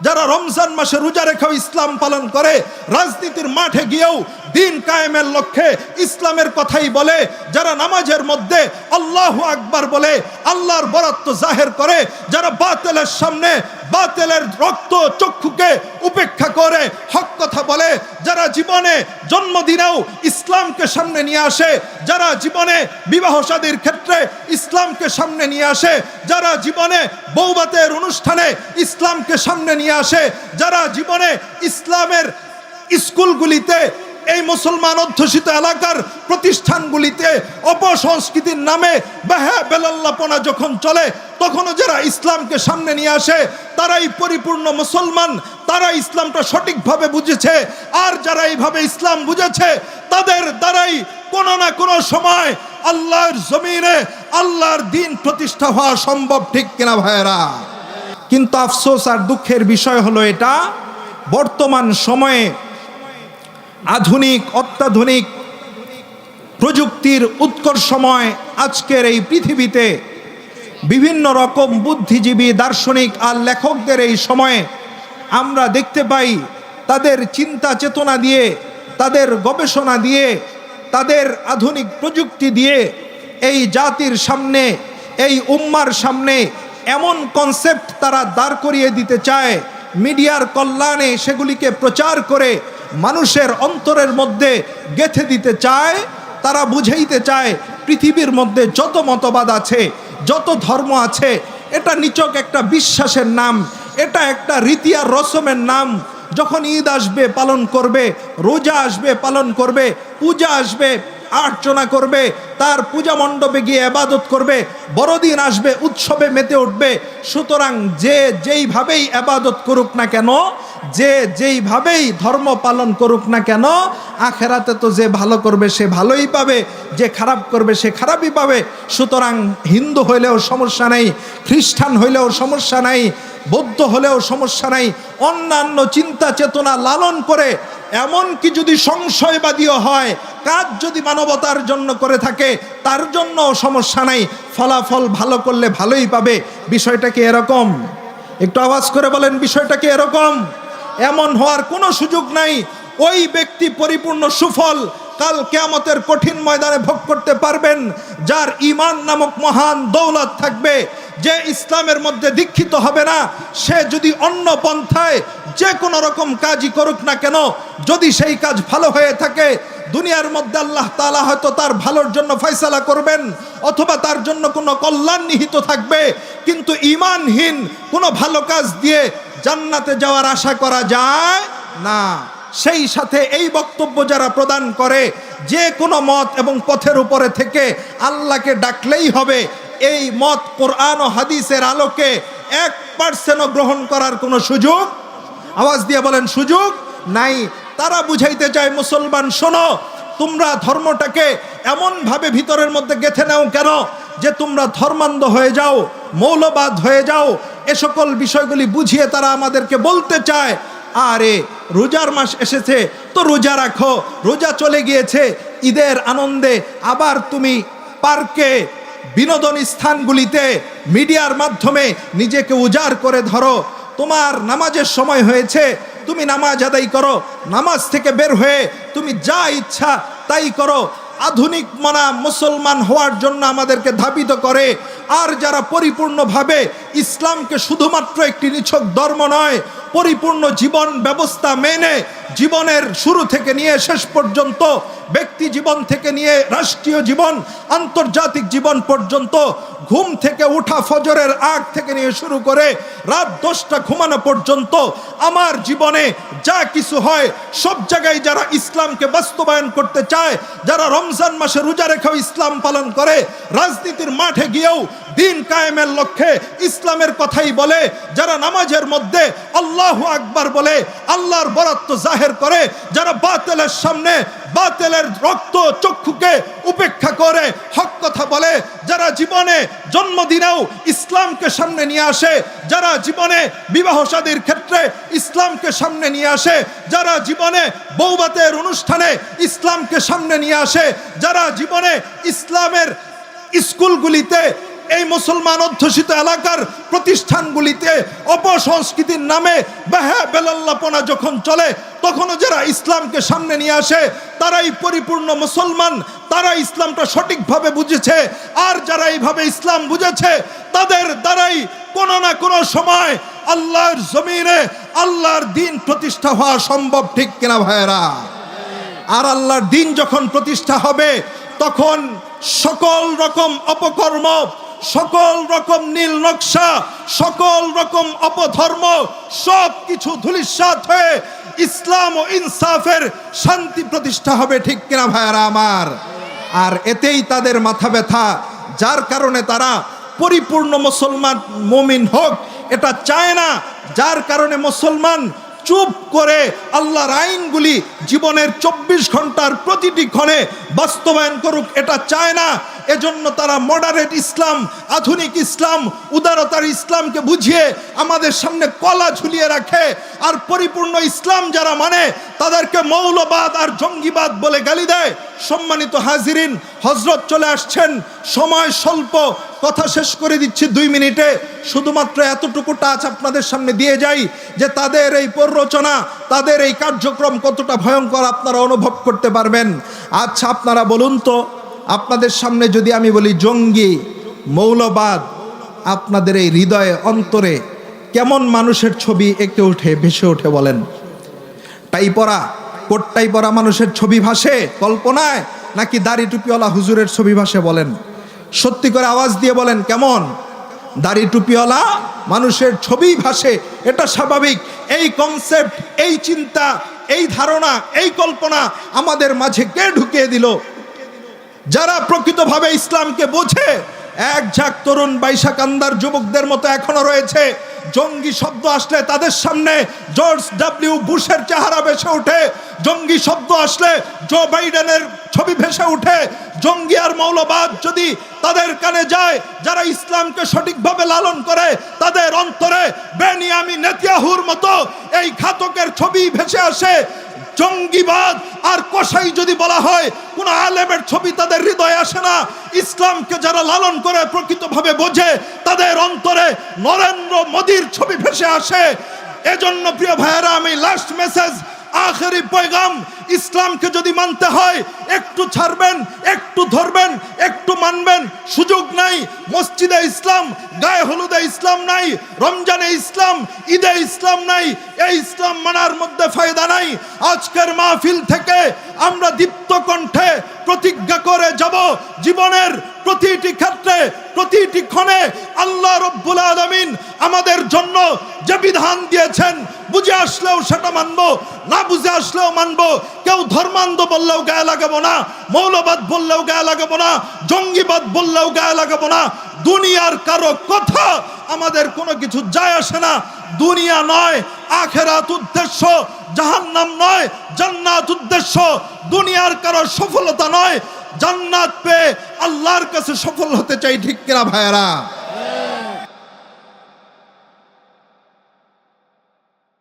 যারা রমজান মাসে রোজা রেখেও ইসলাম পালন করে রাজনীতির মাঠে গিয়েও দিন কায়েমের লক্ষ্যে ইসলামের কথাই বলে, যারা নামাজের মধ্যে আল্লাহ আকবার বলে, আল্লাহর বরাত্ম জাহের করে, যারা বাতেলের সামনে বাতেলের রক্ত চক্ষুকে উপেক্ষা করে হক কথা বলে, যারা জীবনে জন্মদিনেও ইসলামকে সামনে নিয়ে আসে, যারা জীবনে বিবাহ শাদীর ক্ষেত্রে ইসলামকে সামনে নিয়ে আসে, যারা জীবনে বৌবাতের অনুষ্ঠানে ইসলামকে সামনে নিয়ে আসে, যারা জীবনে ইসলামের স্কুলগুলিতে এই মুসলমান অধ্যুষিত এলাকার প্রতিষ্ঠানগুলিতে অপসংস্কৃতির নামে বেহা বেলাল্লাপনা যখন চলে, তখনও যারা ইসলামকে সামনে নিয়ে আসে, তারাই পরিপূর্ণ মুসলমান তারা ইসলামটা সঠিকভাবে বুঝেছে। আর যারা এইভাবে ইসলাম বুঝেছে, তাদের দ্বারাই কোনো না কোনো সময় আল্লাহর জমিনে আল্লাহর দিন প্রতিষ্ঠা হওয়া সম্ভব, ঠিক কিনা ভাইয়েরা? কিন্তু আফসোস আর দুঃখের বিষয় হলো এটা, বর্তমান সময়ে আধুনিক, অত্যাধুনিক প্রযুক্তির উৎকর্ষময় আজকের এই পৃথিবীতে বিভিন্ন রকম বুদ্ধিজীবী, দার্শনিক আর লেখকদের এই সময়ে আমরা দেখতে পাই তাদের চিন্তা চেতনা দিয়ে, তাদের গবেষণা দিয়ে, তাদের আধুনিক প্রযুক্তি দিয়ে এই জাতির সামনে, এই উম্মার সামনে এমন কনসেপ্ট তারা দাঁড় করিয়ে দিতে চায়। মিডিয়ার কল্যাণে সেগুলিকে প্রচার করে মানুষের অন্তরের মধ্যে গেথে দিতে চায়, তারা বুঝাইতে চায়, পৃথিবীর মধ্যে যত মতবাদ আছে, যত ধর্ম আছে, এটা নিচক একটা বিশ্বাসের নাম, এটা একটা রীতি আর রসমের নাম। যখন ঈদ আসবে, পালন করবে, রোজা আসবে, পালন করবে, পূজা আসবে আর্চনা করবে, তার পূজা মণ্ডপে গিয়ে আবাদত করবে, বড়দিন আসবে, উৎসবে মেতে উঠবে। সুতরাং যে যেইভাবেই আবাদত করুক না কেন, যে যেইভাবেই ধর্ম পালন করুক না কেন, আখেরাতে তো যে ভালো করবে, সে ভালোই পাবে, যে খারাপ করবে, সে খারাপই পাবে। সুতরাং হিন্দু হইলেও সমস্যা নেই, খ্রিস্টান হইলেও সমস্যা নাই, বৌদ্ধ হলেও সমস্যা নাই, অন্যান্য চিন্তা চেতনা লালন করে এমনকি যদি সংশয়বাদীও হয়, কাজ যদি মানবতার জন্য করে থাকে, তার জন্য সমস্যা নাই। ফলাফল ভালো করলে ভালোই পাবে। বিষয়টা কি এরকম? একটু আওয়াজ করে বলেন, বিষয়টা কি এরকম? এমন হওয়ার কোনো সুযোগ নাই। ওই ব্যক্তি পরিপূর্ণ সুফল কাল কেয়ামতের কঠিন ময়দানে ভোগ করতে পারবেন, যার ইমান নামক মহান দৌলত থাকবে। যে ইসলামের মধ্যে দীক্ষিত হবে না, সে যদি অন্য পন্থায় যে কোনো রকম কাজই করুক না কেন, যদি সেই কাজ ভালো হয়ে থাকে, দুনিয়ার মধ্যে আল্লাহ তালা হয়তো তার ভালোর জন্য ফয়সালা করবেন, অথবা তার জন্য কোনো কল্যাণ নিহিত থাকবে, কিন্তু ইমানহীন কোনো ভালো কাজ দিয়ে জান্নাতে যাওয়ার আশা করা যায় না। সেই সাথে এই বক্তব্য যারা প্রদান করে, যে কোনো মত এবং পথের উপরে থেকে আল্লাহকে ডাকলেই হবে এই মত কোরআন ও হাদিসের আলোকে এক পার্সেন্টও গ্রহণ করার কোনো সুযোগ, আওয়াজ দিয়ে বলেন সুযোগ নাই। তারা বুঝাইতে চায়, মুসলমান শোনো, তোমরা ধর্মটাকে এমনভাবে ভিতরের মধ্যে গেথে নাও কেন যে তোমরা ধর্মান্ধ হয়ে যাও, মৌলবাদ হয়ে যাও, এ সকল বিষয়গুলি বুঝিয়ে তারা আমাদেরকে বলতে চায়। আরে, রোজার মাস এসেছে, তো রোজা রাখো, রোজা চলে গিয়েছে, ঈদের আনন্দে আবার তুমি পার্কে বিনোদন স্থানগুলিতে মিডিয়ার মাধ্যমে নিজেকে উজাড় করে ধরো। তোমার নামাজের সময় হয়েছে, তুমি নামাজ আদায় করো। নামাজ থেকে বের হয়ে তুমি যা ইচ্ছা তাই করো। আধুনিক মানা মুসলমান হওয়ার জন্য আমাদেরকে ধাবিত করে। আর যারা পরিপূর্ণভাবে ইসলামকে শুধুমাত্র একটি নিছক ধর্ম নয়, পরিপূর্ণ জীবন ব্যবস্থা মেনে জীবনের শুরু থেকে নিয়ে শেষ পর্যন্ত, ব্যক্তি জীবন থেকে নিয়ে রাষ্ট্রীয় জীবন, আন্তর্জাতিক জীবন পর্যন্ত, ঘুম থেকে উঠা ফজরের আগ থেকে নিয়ে শুরু করে রাত দশটা ঘুমানো পর্যন্ত, আমার জীবনে যা কিছু হয়, সব জায়গায় যারা ইসলামকে বাস্তবায়ন করতে চায়, যারা রমজান মাসে রোজা রেখেও ইসলাম পালন করে, রাজনীতির মাঠে গিয়েও দিন কায়েমের লক্ষ্যে ইসলামের কথাই বলে, যারা নামাজের মধ্যে আল্লাহ আকবার বলে, আল্লাহর বরাত্ম জাহের করে, যারা বাতেলের সামনে বাতেলের রক্ত চক্ষুকে উপেক্ষা করে হক কথা বলে, যারা জীবনে জন্মদিনেও ইসলামকে সামনে নিয়ে আসে, যারা জীবনে বিবাহ শাদীর ক্ষেত্রে ইসলামকে সামনে নিয়ে আসে, যারা জীবনে বৌবাতের অনুষ্ঠানে ইসলামকে সামনে নিয়ে আসে, যারা জীবনে ইসলামের স্কুলগুলিতে এই মুসলমান অধ্যুষিত এলাকার প্রতিষ্ঠানগুলিতে অপসংস্কৃতির নামে বেহা বেলাল্লাপনা যখন চলে, তখনও যারা ইসলামকে সামনে নিয়ে আসে, তারাই পরিপূর্ণ মুসলমান, তারা ইসলামটা সঠিকভাবে বুঝেছে। আর যারা এইভাবে ইসলাম বুঝেছে, তাদের দ্বারাই কোনো না কোনো সময় আল্লাহর জমিনে আল্লাহর দিন প্রতিষ্ঠা হওয়া সম্ভব, ঠিক কিনা ভাইয়েরা? আর আল্লাহর দিন যখন প্রতিষ্ঠা হবে, তখন সকল রকম অপকর্ম সকল রকম নীল নকশা, সকল রকম অপধর্ম, সব কিছু ধুলিস্বাত হয়ে ইসলাম ও ইনসাফের শান্তি প্রতিষ্ঠা হবে, ঠিক কিনা ভাইয়ারা আমার? আর এতেই তাদের মাথা ব্যথা, যার কারণে তারা পরিপূর্ণ মুসলমান মমিন হোক, এটা চায় না। যার কারণে মুসলমান চুপ করে আল্লাহর আইনগুলি জীবনের চব্বিশ ঘণ্টার প্রতিটি ক্ষণে বাস্তবায়ন করুক, এটা চায় না। এজন্য তারা মডারেট ইসলাম আধুনিক ইসলাম উদারতার ইসলামকে বুঝিয়ে আমাদের সামনে কলা ঝুলিয়ে রাখে। আর পরিপূর্ণ ইসলাম যারা মানে তাদেরকে মৌলবাদ আর জঙ্গিবাদ বলে গালি দেয়। সম্মানিত হাজিরিন হজরত চলে আসছেন। সময় স্বল্প। কথা শেষ করে দিচ্ছি দুই মিনিটে। শুধুমাত্র এতটুকু টাচ আপনাদের সামনে দিয়ে যাই যে তাদের এই প্ররোচনা, তাদের এই কার্যক্রম কতটা ভয়ঙ্কর আপনারা অনুভব করতে পারবেন। আচ্ছা আপনারা বলুন তো আপনাদের সামনে যদি আমি বলি জঙ্গি, মৌলবাদ, আপনাদের এই হৃদয়ে, অন্তরে কেমন মানুষের ছবি এঁকে ওঠে ভেসে ওঠে বলেন? টাই পরা কোটটাই পরা মানুষের ছবি ভাসে, কল্পনায় নাকি দাড়ি টুপিওয়ালা হুজুরের ছবি ভাসে বলেন? সত্যি করে আওয়াজ দিয়ে বলেন, কেমন? দাড়ি টুপিওয়ালা মানুষের ছবি ভাসে, এটা স্বাভাবিক। এই কনসেপ্ট এই চিন্তা, এই ধারণা, এই কল্পনা আমাদের মাঝে কে ঢুকিয়ে দিল? যারা প্রকৃতভাবে ইসলামকে বোঝে, এক ঝাঁক তরুণ বাইশাকান্দার যুবকদের মতো এখনও রয়েছে। জঙ্গি শব্দ আসলে তাদের সামনে, জর্জ ডাব্লিউ বুশের চেহারা ভেসে ওঠে। জঙ্গি শব্দ আসলে জো বাইডেনের ছবি ভেসে ওঠে। জঙ্গি আর মৌলবাদ যদি তাদের কানে যায়, যারা ইসলামকে সঠিকভাবে লালন করে, তাদের অন্তরে বেনিয়ামি নেতিয়াহুর মতো এই ঘাতকের ছবি ভেসে আসে। জঙ্গিবাদ আর কসাই যদি বলা হয়, কোন আলেমের ছবি তাদের হৃদয়ে আসে না। ইসলামকে যারা লালন করে প্রকৃতভাবে বোঝে, তাদের অন্তরে নরেন্দ্র মোদীর ছবি ভেসে আসে। এজন্য প্রিয় ভাইয়েরা, আমি লাস্ট মেসেজ আখেরি পয়গাম ইসলামকে যদি মানতে হয়, একটু ছাড়বেন, একটু ধরবেন, একটু মানবেন, সুযোগ নাই, মসজিদে ইসলাম, গায়ে হলুদে ইসলাম নাই, রমজানে ইসলাম, ঈদে ইসলাম নাই, এই ইসলাম মানার মধ্যে ফায়দা নাই। আজকের মাহফিল থেকে আমরা দীপ্ত কণ্ঠে প্রতিজ্ঞা করে যাব, জীবনের প্রতিটি ক্ষেত্রে, প্রতিটি ক্ষণে আল্লাহ রব্বুল আলমিন আমাদের জন্য যে বিধান দিয়েছেন, বুঝে আসলেও সেটা মানবো, না বুঝে আসলেও মানবো কেউ ধর্মান্ধ বললেও গায়ে লাগাবো না, মৌলবাদ বললেও গায়ে লাগাবো না, জঙ্গিবাদ বললেও গায়ে লাগাবো না। দুনিয়ার কারও কথা আমাদের কোনো কিছু যায় আসে না। দুনিয়া নয়, আখেরাত উদ্দেশ্য, জাহান্নাম নয়, জান্নাত উদ্দেশ্য। দুনিয়ার কারও সফলতা নয়, জান্নাত পেয়ে আল্লাহর কাছে সফল হতে চাই, ঠিক কিনা ভাইয়েরা?